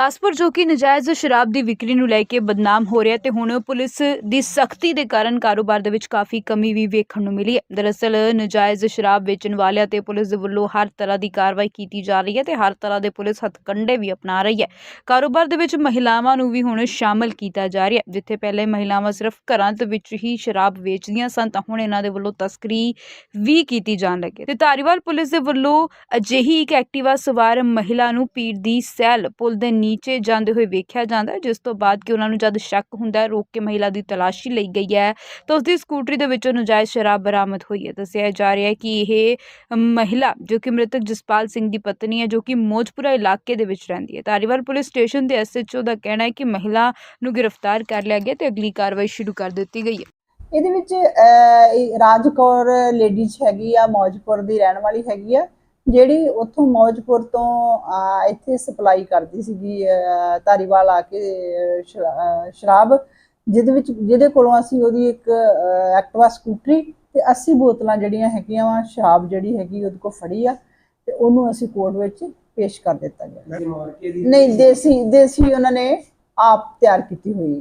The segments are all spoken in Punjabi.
ਗੁਰਦਾਸਪੁਰ ਜੋ ਕਿ ਨਜਾਇਜ਼ ਸ਼ਰਾਬ ਦੀ ਵਿਕਰੀ ਨੂੰ ਲੈ ਕੇ ਬਦਨਾਮ ਹੋ ਰਿਹਾ ਤੇ ਹੁਣ ਪੁਲਿਸ ਦੀ ਸਖਤੀ ਦੇ ਕਾਰਨ ਕਾਰੋਬਾਰ ਦੇ ਵਿੱਚ ਕਾਫੀ ਕਮੀ ਵੀ ਵੇਖਣ ਨੂੰ ਮਿਲੀ ਹੈ। ਦਰਅਸਲ ਨਜਾਇਜ਼ ਸ਼ਰਾਬ ਵੇਚਣ ਵਾਲਿਆਂ ਤੇ ਪੁਲਿਸ ਦੇ ਵੱਲੋਂ ਹਰ ਤਰ੍ਹਾਂ ਦੀ ਕਾਰਵਾਈ ਕੀਤੀ ਜਾ ਰਹੀ ਹੈ ਤੇ ਹਰ ਤਰ੍ਹਾਂ ਦੇ ਪੁਲਿਸ ਹੱਥਕੰਡੇ ਵੀ ਅਪਣਾ ਰਹੀ ਹੈ। ਕਾਰੋਬਾਰ ਦੇ ਵਿੱਚ ਮਹਿਲਾਵਾਂ ਨੂੰ ਵੀ ਹੁਣ ਸ਼ਾਮਲ ਕੀਤਾ ਜਾ ਰਿਹਾ ਹੈ। ਜਿੱਥੇ ਪਹਿਲੇ ਮਹਿਲਾਵਾਂ ਸਿਰਫ ਘਰਾਂ ਦੇ ਵਿੱਚ ਹੀ ਸ਼ਰਾਬ ਵੇਚਦੀਆਂ ਸਨ, ਤਾਂ ਹੁਣ ਇਹਨਾਂ ਦੇ ਵੱਲੋਂ ਤਸਕਰੀ ਵੀ ਕੀਤੀ ਜਾਣ ਲੱਗੀ ਹੈ। ਤੇ ਧਾਰੀਵਾਲ ਪੁਲਿਸ ਦੇ ਵੱਲੋਂ ਅਜਿਹੀ ਇੱਕ ਐਕਟਿਵਾ ਸਵਾਰ ਮਹਿਲਾ ਨੂੰ ਪੀੜ ਦੀ ਸੈਲ, ਪੁਲ ਦੇ ਨੀਚੇ ਜਾਂਦੇ ਹੋਏ ਵੇਖਿਆ ਜਾਂਦਾ ਜਿਸ ਤੋਂ ਬਾਅਦ ਕਿ ਉਹਨਾਂ ਨੂੰ ਜਦ ਸ਼ੱਕ ਹੁੰਦਾ ਰੋਕ ਕੇ ਮਹਿਲਾ ਦੀ ਤਲਾਸ਼ੀ ਲਈ ਗਈ ਹੈ ਤਾਂ ਉਸ ਦੀ ਸਕੂਟਰੀ ਦੇ ਵਿੱਚੋਂ ਨਜਾਇਜ਼ ਸ਼ਰਾਬ ਬਰਾਮਦ ਹੋਈ ਹੈ। ਦੱਸਿਆ ਜਾ ਰਿਹਾ ਹੈ ਕਿ ਇਹ ਮਹਿਲਾ ਜੋ ਕਿ ਮ੍ਰਿਤਕ ਜਸਪਾਲ ਸਿੰਘ ਦੀ ਪਤਨੀ ਹੈ ਜੋ ਕਿ ਮੋਜਪੁਰਾ ਇਲਾਕੇ ਦੇ ਵਿੱਚ ਰਹਿੰਦੀ ਹੈ। ਧਾਰੀਵਾਲ ਪੁਲਿਸ ਸਟੇਸ਼ਨ ਦੇ ਐਸਐਚਓ ਦਾ ਕਹਿਣਾ ਹੈ ਕਿ ਮਹਿਲਾ ਨੂੰ ਗ੍ਰਿਫਤਾਰ ਕਰ ਲਿਆ ਗਿਆ ਤੇ ਅਗਲੀ ਕਾਰਵਾਈ ਸ਼ੁਰੂ ਕਰ ਦਿੱਤੀ ਗਈ ਹੈ। ਇਹਦੇ ਵਿੱਚ ਅਹ, ਲੇਡੀਜ਼ ਹੈਗੀ ਆ ਮੌਜਪੁਰ ਦੀ ਰਹਿਣ ਵਾਲੀ ਹੈਗੀ ਆ। ਜਿਹੜੀ ਉੱਥੋਂ ਮੌਜਪੁਰ ਤੋਂ ਇੱਥੇ ਸਪਲਾਈ ਕਰਦੀ ਸੀਗੀ ਧਾਰੀਵਾਲ ਆ ਕੇ ਸ਼ਰਾਬ ਜਿਹਦੇ ਵਿੱਚ ਜਿਹਦੇ ਕੋਲੋਂ ਅਸੀਂ ਉਹਦੀ ਇੱਕ ਐਕਟਿਵਾ ਸਕੂਟਰੀ ਤੇ 80 ਬੋਤਲਾਂ ਜਿਹੜੀਆਂ ਹੈਗੀਆਂ ਵਾ ਸ਼ਰਾਬ ਜਿਹੜੀ ਹੈਗੀ ਉਹਦੇ ਕੋਲ ਫੜੀ ਆ ਤੇ ਉਹਨੂੰ ਅਸੀਂ ਕੋਰਟ ਵਿੱਚ ਪੇਸ਼ ਕਰ ਦਿੱਤਾ ਗਿਆ। ਨਹੀਂ ਦੇਸੀ ਦੇਸੀ ਉਹਨਾਂ ਨੇ ਆਪ ਤਿਆਰ ਕੀਤੀ ਹੋਈ।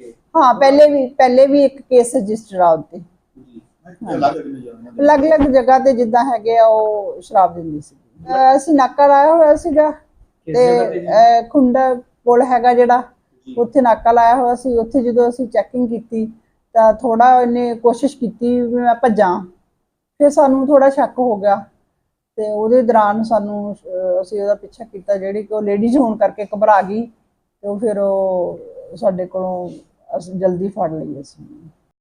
ਹੈ। ਹਾਂ ਪਹਿਲੇ ਵੀ ਪਹਿਲੇ ਵੀ ਇੱਕ ਕੇਸ ਰਜਿਸਟਰ ਆ ਉੱਤੇ ਅਲੱਗ-ਅਲੱਗ ਜਗ੍ਹਾ ਤੇ ਜਿੱਦਾਂ ਹੈਗੇ ਆ ਉਹ ਸ਼ਰਾਬ ਦਿੰਦੀ ਸੀ। ਅਹ ਅਸੀਂ ਨਾਕਾ ਲਾਇਆ ਹੋਇਆ ਸੀਗਾ ਤੇ ਅਹ ਖੁੰਡਾ ਪੁਲ ਹੈਗਾ ਜਿਹੜਾ ਉੱਥੇ ਨਾਕਾ ਲਾਇਆ ਹੋਇਆ ਸੀ। ਉੱਥੇ ਜਦੋਂ ਅਸੀਂ ਚੈਕਿੰਗ ਕੀਤੀ ਤਾਂ ਥੋੜਾ ਇਹਨੇ ਕੋਸ਼ਿਸ਼ ਕੀਤੀ ਵੀ ਮੈਂ ਭੱਜਾਂ। ਫਿਰ ਸਾਨੂੰ ਥੋੜਾ ਸ਼ੱਕ ਹੋ ਗਿਆ ਤੇ ਉਹਦੇ ਦੌਰਾਨ ਸਾਨੂੰ ਅਹ ਅਸੀਂ ਉਹਦਾ ਪਿੱਛਾ ਕੀਤਾ ਜਿਹੜੀ ਕਿ ਉਹ ਲੇਡੀਜ਼ ਹੋਣ ਕਰਕੇ ਘਬਰਾ ਗਈ ਤੇ ਉਹ ਫਿਰ ਉਹ ਸਾਡੇ ਕੋਲੋਂ ਅਸੀਂ ਜਲਦੀ ਫੜ ਲਈ ਅਸੀਂ।